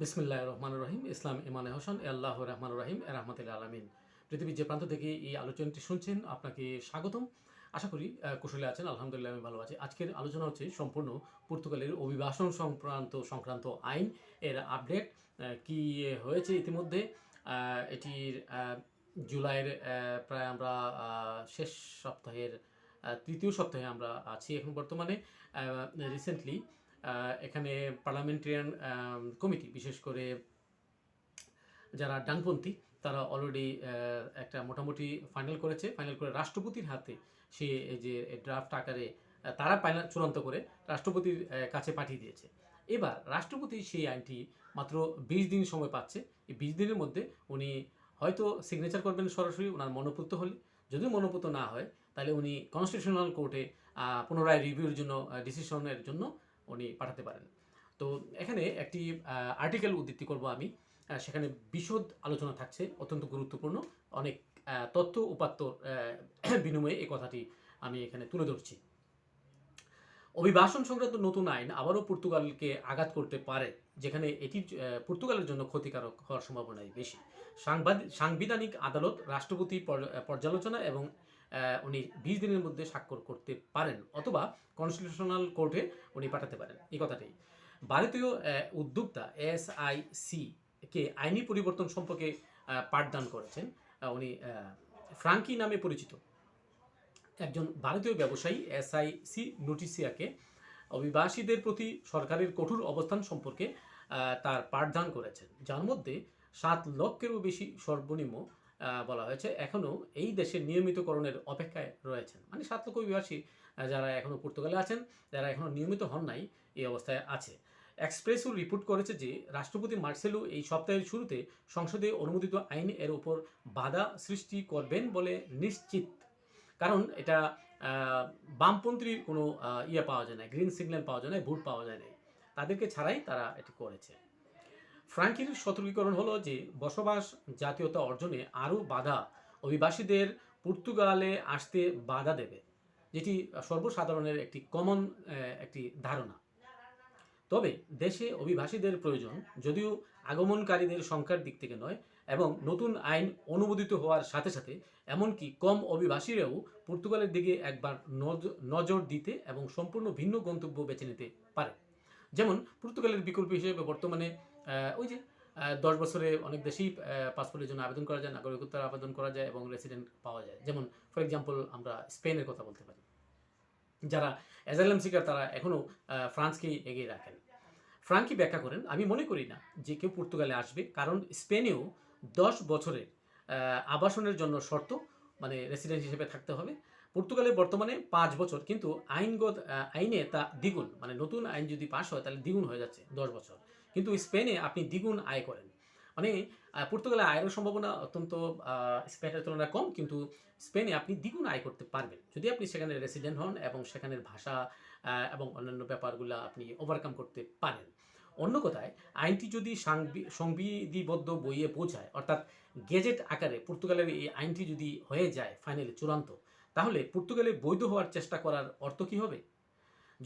বিসমিল্লাহ রহমান রহিম। ইসলাম ইমান হোসেন আল্লাহ রহমান রহিম, এ রহমতুল্লাহ আলমিন। পৃথিবীর যে প্রান্ত থেকে এই আলোচনাটি শুনছেন, আপনাকে স্বাগতম। আশা করি কুশলে আছেন, আলহামদুলিল্লাহ আমি ভালো আছি। আজকের আলোচনা হচ্ছে সম্পূর্ণ পর্তুগালের অভিবাসন সংক্রান্ত সংক্রান্ত আইন এর আপডেট কি হয়েছে ইতিমধ্যে। এটির জুলাইয়ের প্রায় আমরা শেষ সপ্তাহের তৃতীয় সপ্তাহে আমরা আছি এখন বর্তমানে। রিসেন্টলি এখানে পার্লামেন্টারিয়ান কমিটি বিশেষ করে যারা ডানপন্থী, তারা অলরেডি একটা মোটামুটি ফাইনাল করেছে। ফাইনাল করে রাষ্ট্রপতির হাতে সে যে ড্রাফট আকারে তারা ফাইনাল চূড়ান্ত করে রাষ্ট্রপতির কাছে পাঠিয়ে দিয়েছে। এবার রাষ্ট্রপতি সেই আইনটি মাত্র বিশ দিন সময় পাচ্ছে। এই বিশ দিনের মধ্যে উনি হয়তো সিগনেচার করবেন সরাসরি ওনার মনোপুত হলে। যদি মনোপুত না হয়, তাহলে উনি কনস্টিটিউশনাল কোর্টে পুনরায় রিভিউর জন্য ডিসিশনের জন্য উনি পাঠাতে পারেন। তো এখানে একটি আর্টিকেল উদ্ধৃতি করব আমি। সেখানে বিশদ আলোচনা থাকছে, অত্যন্ত গুরুত্বপূর্ণ। অনেক তথ্য উপাত্ত বিনিময়ে এই কথাটি আমি এখানে তুলে ধরছি। অভিবাসন সংক্রান্ত নতুন আইন আবারও পর্তুগালকে আঘাত করতে পারে, যেখানে এটি পর্তুগালের জন্য ক্ষতিকারক হওয়ার সম্ভাবনাই বেশি। সাংবাদিক সাংবিধানিক আদালত, রাষ্ট্রপতি পর্যালোচনা এবং উনি বিশ দিনের মধ্যে স্বাক্ষর করতে পারেন, অথবা কনস্টিটিউশনাল কোর্টে উনি পাঠাতে পারেন। এই কথাটাই। ভারতীয় উদ্যোক্তা এস আই সি কে আইনি পরিবর্তন সম্পর্কে পাঠদান করেছেন। উনি ফ্রাঙ্কি নামে পরিচিত। একজন ভারতীয় ব্যবসায়ী এস আই সি নোটিসিয়াকে অভিবাসীদের প্রতি সরকারের কঠোর অবস্থান সম্পর্কে তার পাঠদান করেছেন। যার মধ্যে সাত লক্ষেরও বেশি সর্বনিম্ন বলা হয়েছে এখনও এই দেশের নিয়মিতকরণের অপেক্ষায় রয়েছেন। মানে সাত লক্ষ অভিবাসী যারা এখনও পর্তুগালে আছেন, যারা এখনও নিয়মিত হন নাই, এই অবস্থায় আছে। এক্সপ্রেসও রিপোর্ট করেছে যে, রাষ্ট্রপতি মার্সেলো এই সপ্তাহের শুরুতে সংসদে অনুমোদিত আইন এর উপর বাধা সৃষ্টি করবেন বলে নিশ্চিত। কারণ এটা বামপন্থীর কোনো ইয়ে পাওয়া যায় না গ্রিন সিগন্যাল পাওয়া যায় না ভোট পাওয়া যায় না তাদেরকে ছাড়াই তারা এটি করেছে। ফ্রাঙ্কির সতর্কীকরণ হলো যে বসবাস জাতীয়তা অর্জনে আরও বাধা অভিবাসীদের পর্তুগালে আসতে বাধা দেবে, যেটি সর্বসাধারণের একটি কমন একটি ধারণা। তবে দেশে অভিবাসীদের প্রয়োজন যদিও আগমনকারীদের সংখ্যার দিক থেকে নয় এবং নতুন আইন অনুমোদিত হওয়ার সাথে সাথে এমনকি কম অভিবাসীরাও পর্তুগালের দিকে একবার নজ- নজর দিতে এবং সম্পূর্ণ ভিন্ন গন্তব্য বেছে নিতে পারে। যেমন পর্তুগালের বিকল্প হিসেবে বর্তমানে ওই যে দশ বছরে অনেক দেশেই পাসপোর্টের জন্য আবেদন করা যায়, নাগরিকত্বের আবেদন করা যায় এবং রেসিডেন্ট পাওয়া যায়। যেমন ফর এক্সাম্পল আমরা স্পেনের কথা বলতে পারি। যারা অ্যাজাইলাম সিকার তারা এখনও ফ্রান্সকেই এগিয়ে রাখেন। ফ্রাঙ্কি ব্যাখ্যা করেন, আমি মনে করি না যে কেউ পর্তুগালে আসবে, কারণ স্পেনেও দশ বছরের আবাসনের জন্য শর্ত মানে রেসিডেন্ট হিসেবে থাকতে হবে। পর্তুগালে বর্তমানে পাঁচ বছর, কিন্তু আইনগত আইনে তা দ্বিগুণ মানে নতুন আইন যদি পাশ হয়, তাহলে দ্বিগুণ হয়ে যাচ্ছে দশ বছর। কিন্তু স্পেনে আপনি দ্বিগুণ আয় করেন। মানে পর্তুগালে আয়ের সম্ভাবনা অত্যন্ত স্পেনের তুলনায় কম, কিন্তু স্পেনে আপনি দ্বিগুণ আয় করতে পারবেন। যদি আপনি সেখানে রেসিডেন্ট হন এবং সেখানের ভাষা এবং অন্যান্য ব্যাপারগুলো আপনি ওভারকাম করতে পারেন। অন্য কথায়, আইনটি যদি সংবিধিবদ্ধ বইয়ে পৌঁছায় অর্থাৎ গেজেট আকারে পর্তুগালের এই আইনটি যদি হয়ে যায় ফাইনালি চূড়ান্ত, তাহলে পর্তুগালে বৈধ হওয়ার চেষ্টা করার অর্থ কী হবে?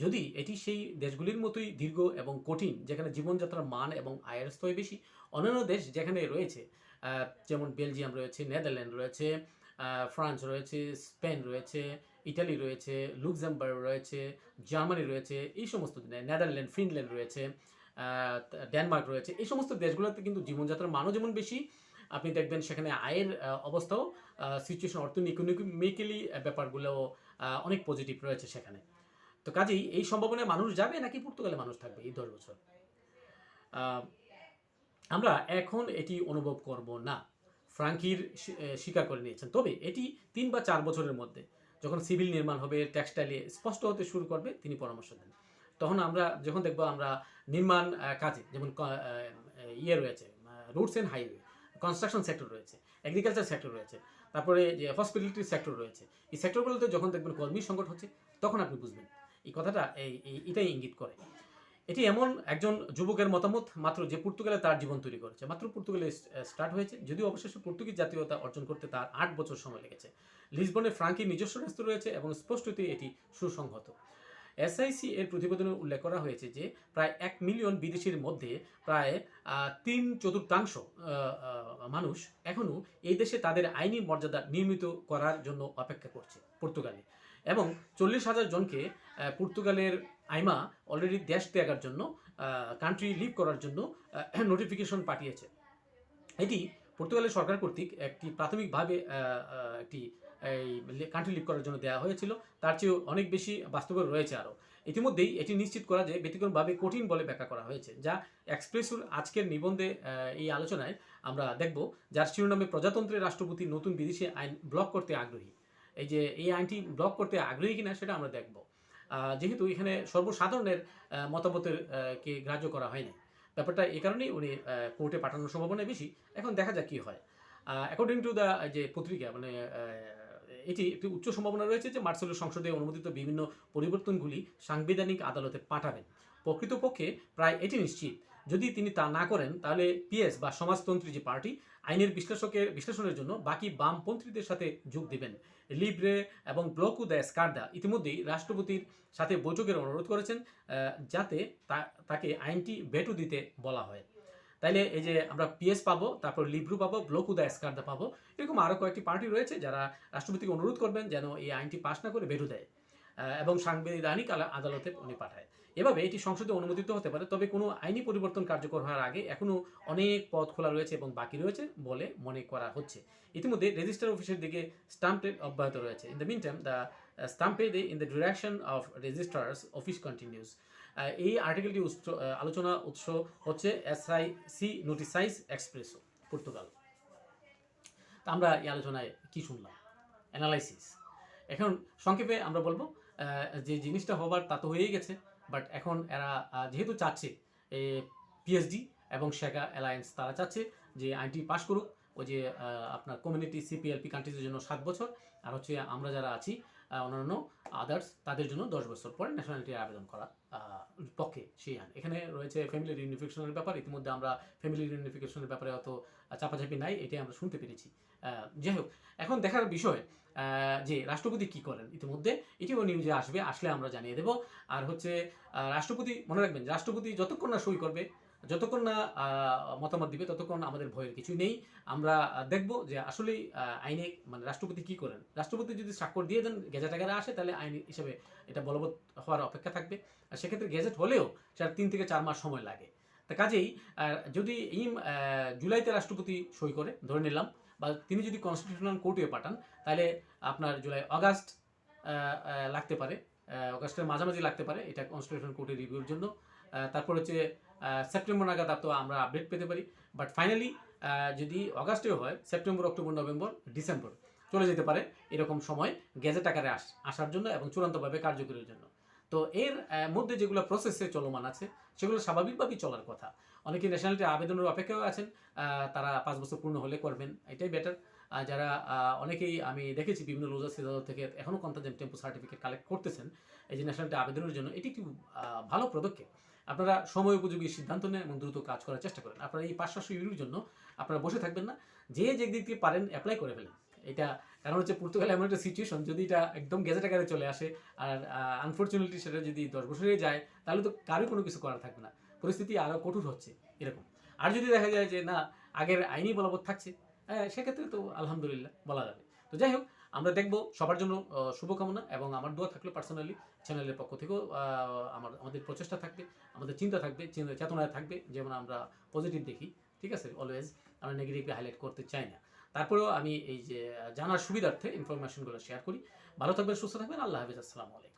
যদি এটি সেই দেশগুলির মতোই দীর্ঘ এবং কঠিন, যেখানে জীবনযাত্রার মান এবং আয়ের স্তর বেশি, অন্যান্য দেশ যেখানে রয়েছে যেমন বেলজিয়াম রয়েছে, নেদারল্যান্ড রয়েছে ফ্রান্স রয়েছে, স্পেন রয়েছে ইটালি রয়েছে, লুক্সেমবার্গ রয়েছে, জার্মানি রয়েছে, এই সমস্ত নেদারল্যান্ড, ফিনল্যান্ড রয়েছে ডেনমার্ক রয়েছে, এই সমস্ত দেশগুলোতে কিন্তু জীবনযাত্রার মানও যেমন বেশি। আপনি দেখবেন সেখানে আয়ের অবস্থাও সিচুয়েশন অর্থনীতি ইকোনমিক্যালি ব্যাপারগুলো অনেক পজিটিভ রয়েছে সেখানে। তো কাজেই এই সম্ভাবনায় মানুষ যাবে নাকি পর্তুগালে মানুষ থাকবে এই দশ বছর? আমরা এখন এটি অনুভব করব না। ফ্রাঙ্কির স্বীকার করে নিয়েছেন। তবে এটি তিন বা চার বছরের মধ্যে যখন সিভিল নির্মাণ হবে, টেক্সটাইলে স্পষ্ট হতে শুরু করবে, তিনি পরামর্শ দেন। তখন আমরা যখন দেখব আমরা নির্মাণ কাজে যেমন ইয়ে রয়েছে roads and highway, construction sector রয়েছে, এগ্রিকালচার সেক্টর রয়েছে, তারপরে যে হসপিটালিটি সেক্টর রয়েছে, এই সেক্টরগুলোতে যখন দেখবেন কর্মী সংকট হচ্ছে, তখন আপনি বুঝবেন। এই কথাটা এই এটাই ইঙ্গিত করে। এটি এমন একজন যুবকের মতামত, মাত্র যে পর্তুগালে তার জীবন তৈরি করেছে। মাত্র পর্তুগালে স্টার্ট হয়েছে, যদিও অবশেষে পর্তুগিজ জাতীয়তা অর্জন করতে তার আট বছর সময় লেগেছে। লিসবনে ফ্রাঙ্কির নিজস্ব রেস্তোরাঁ রয়েছে এবং স্পষ্টতই এটি সুসংহত। এসআইসি এর প্রতিবেদনে উল্লেখ করা হয়েছে যে, প্রায় এক মিলিয়ন বিদেশির মধ্যে প্রায় তিন চতুর্থাংশ মানুষ এখনও এই দেশে তাদের আইনি মর্যাদা নির্মিত করার জন্য অপেক্ষা করছে, পর্তুগালে। এবং চল্লিশ হাজার জনকে পর্তুগালের আইমা অলরেডি দেশ ত্যাগার জন্য কান্ট্রি লিভ করার জন্য নোটিফিকেশন পাঠিয়েছে। এটি পর্তুগালের সরকার কর্তৃক একটি প্রাথমিকভাবে একটি, এই কান্ট্রি লিভ করার জন্য দেওয়া হয়েছিল। তার চেয়েও অনেক বেশি বাস্তবে রয়েছে আরও। ইতিমধ্যেই এটি নিশ্চিত করা যে ব্যতিক্রমভাবে কঠিন বলে ব্যাখ্যা করা হয়েছে, যা এক্সপ্রেসুর আজকের নিবন্ধে এই আলোচনায় আমরা দেখব, যার শিরোনামে প্রজাতন্ত্রের রাষ্ট্রপতি নতুন বিদেশি আইন ব্লক করতে আগ্রহী। এই যে এই আইনটি ব্লক করতে আগ্রহী কিনা সেটা আমরা দেখব। যেহেতু এখানে সর্বসাধারণের মতামতের কে গ্রাহ্য করা হয়নি। ব্যাপারটা এই কারণেই উনি কোর্টে পাঠানোর সম্ভাবনা বেশি। এখন দেখা যাক কি হয়। অ্যাকর্ডিং টু দ্য যে পত্রিকা মানে এটি একটি উচ্চ সম্ভাবনা রয়েছে যে মার্সেলের সংসদে অনুমোদিত বিভিন্ন পরিবর্তনগুলি সাংবিধানিক আদালতে পাঠাবেন। প্রকৃতপক্ষে প্রায় এটি নিশ্চিত যদি তিনি তা না করেন, তাহলে পিএস বা সমাজতন্ত্রী যে পার্টি, আইনের বিশ্লেষকের বিশ্লেষণের জন্য বাকি বামপন্থীদের সাথে যোগ দেবেন। লিব্রে এবং ব্লকু দ্য স্কার্দা ইতিমধ্যেই রাষ্ট্রপতির সাথে বৈঠকের অনুরোধ করেছেন যাতে তাকে আইনটি বেটু দিতে বলা হয়। তাইলে এই যে আমরা পিএস পাবো, তারপর লিব্রু পাবো, ব্লকু দ্য স্কার্দা পাবো, এরকম আরও কয়েকটি পার্টি রয়েছে যারা রাষ্ট্রপতিকে অনুরোধ করবেন যেন এই আইনটি পাশ না করে বেটু দেয় এবং সাংবিধানিক আদালতে উনি পাঠায়। এভাবে এটি সংসদে অনুমোদিত হতে পারে, তবে কোনো আইনি পরিবর্তন কার্যকর হওয়ার আগে এখনও অনেক পথ খোলা রয়েছে এবং বাকি রয়েছে বলে মনে করা হচ্ছে। ইতিমধ্যে রেজিস্টার অফিসের দিকে স্টাম্পেড অব্যাহত রয়েছে। In the mean time the stampede in the direction of registrars office continues. এই আর্টিকেলটি উৎস আলোচনা উৎস হচ্ছে S I C Noticias Expresso Portugal. তা আমরা এই আলোচনায় কি শুনলাম? অ্যানালাইসিস এখন সংক্ষেপে আমরা বলব যে জিনিসটা হবার তা তো হয়েই গেছে। বাট এখন এরা যেহেতু চাচ্ছে পিএইচডি এবং শেখা অ্যালায়েন্স তারা চাচ্ছে যে আইনটি পাশ করুক। ওই যে আপনার কমিউনিটি সিপিএলপি কান্ট্রিজের জন্য সাত বছর, আর হচ্ছে আমরা যারা আছি অন্যান্য আদার্স তাদের জন্য দশ বছর পরে ন্যাশনালিটির আবেদন করা পক্ষে সেই আইন। এখানে রয়েছে ফ্যামিলি রিউনিফিকেশনের ব্যাপার, ইতিমধ্যে আমরা ফ্যামিলি রিউনিফিকেশনের ব্যাপারে অত চাপাচাপি নাই, এটাই আমরা শুনতে পেরেছি। যাই হোক, এখন দেখার বিষয় যে রাষ্ট্রপতি কি করেন? ইতিমধ্যে এটিও নিউজে আসবে আসলে আমরা জানিয়ে দেব। আর হচ্ছে রাষ্ট্রপতি মনে রাখবেন রাষ্ট্রপতি যতক্ষণ না সই করবে যতক্ষণ না মতামত দিবে ততক্ষণ আমাদের ভয়ের কিছুই নেই। আমরা দেখব যে আসলেই আহ, আইনে মানে রাষ্ট্রপতি কি করেন। রাষ্ট্রপতি যদি স্বাক্ষর দিয়ে দেন গেজেট আকারে আসে তাহলে আইন হিসেবে এটা বলবৎ হওয়ার অপেক্ষা থাকবে। আর সেক্ষেত্রে গেজেট হলেও সেটা তিন থেকে চার মাস সময় লাগে। তা কাজেই যদি আহ, জুলাইতে রাষ্ট্রপতি সই করে ধরে নিলাম বা তিনি যদি কনস্টিটিউশনাল কোর্টে পাঠান, তাহলে আপনার জুলাই অগাস্ট লাগতে পারে। অগাস্টের মাঝামাঝি লাগতে পারে এটা কনস্টিটিউশন কোর্টের রিভিউর জন্য। তারপর হচ্ছে সেপ্টেম্বর নাগাদ তো আমরা আপডেট পেতে পারি। বাট ফাইনালি যদি অগাস্টেও হয়, সেপ্টেম্বর, অক্টোবর, নভেম্বর, ডিসেম্বর, চলে যেতে পারে এরকম সময় গেজেট আকারে আস, আসার জন্য এবং চূড়ান্তভাবে কার্যকরীর জন্য। তো এর মধ্যে যেগুলো প্রসেসে চলমান আছে, সেগুলো স্বাভাবিকভাবেই চলার কথা। অনেকে ন্যাশনালিটি আবেদনের অপেক্ষাও আছেন তারা পাঁচ বছর পূর্ণ হলে করবেন, এটাই বেটার যারা অনেকেই আমি দেখেছি বিভিন্ন লোজার সিজার থেকে এখনও কন্টাজেন্ট টেম্পো সার্টিফিকেট কালেক্ট করতেছেন, এই যে ন্যাশনালিটি আবেদনের জন্য, এটি একটি ভালো পদক্ষেপ। আপনারা সময় উপযোগী সিদ্ধান্ত নেন এবং দ্রুত কাজ করার চেষ্টা করেন। আপনারা এই পাঁচশো ইউরোর জন্য আপনারা বসে থাকবেন না, যে যে দিক দিয়ে পারেন অ্যাপ্লাই করে ফেলেন। এটা কারণ হচ্ছে পর্তুগালে এমন একটা সিচুয়েশন যদি এটা একদম গেজেট আকারে চলে আসে, আর আনফর্চুনেটলি সেটা যদি দশ বছরে যায়, তাহলে তো কারোই কোনো কিছু করার থাকবে না। পরিস্থিতি আরও কঠোর হচ্ছে, এরকম। আর যদি দেখা যায় যে, না, আগের আইনি বলবৎ থাকছে সেক্ষেত্রে তো আলহামদুলিল্লাহ বলা যাবে। তো যাই হোক, আমরা দেখব সবার জন্য শুভকামনা এবং আমার দোয়া থাকলে পার্সোনালি চ্যানেলের পক্ষ থেকেও আমার, আমাদের প্রচেষ্টা থাকবে, আমাদের চিন্তা থাকবে চেতনায় থাকবে, যেমন আমরা পজিটিভ দেখি, ঠিক আছে অলওয়েজ আমরা নেগেটিভকে হাইলাইট করতে চাই না। তারপরেও আমি এই যে, জানার সুবিধার্থে ইনফরমেশনগুলো শেয়ার করি। ভালো থাকবেন, সুস্থ থাকবেন, আল্লাহ হাফিজ, আসসালামু আলাইকুম।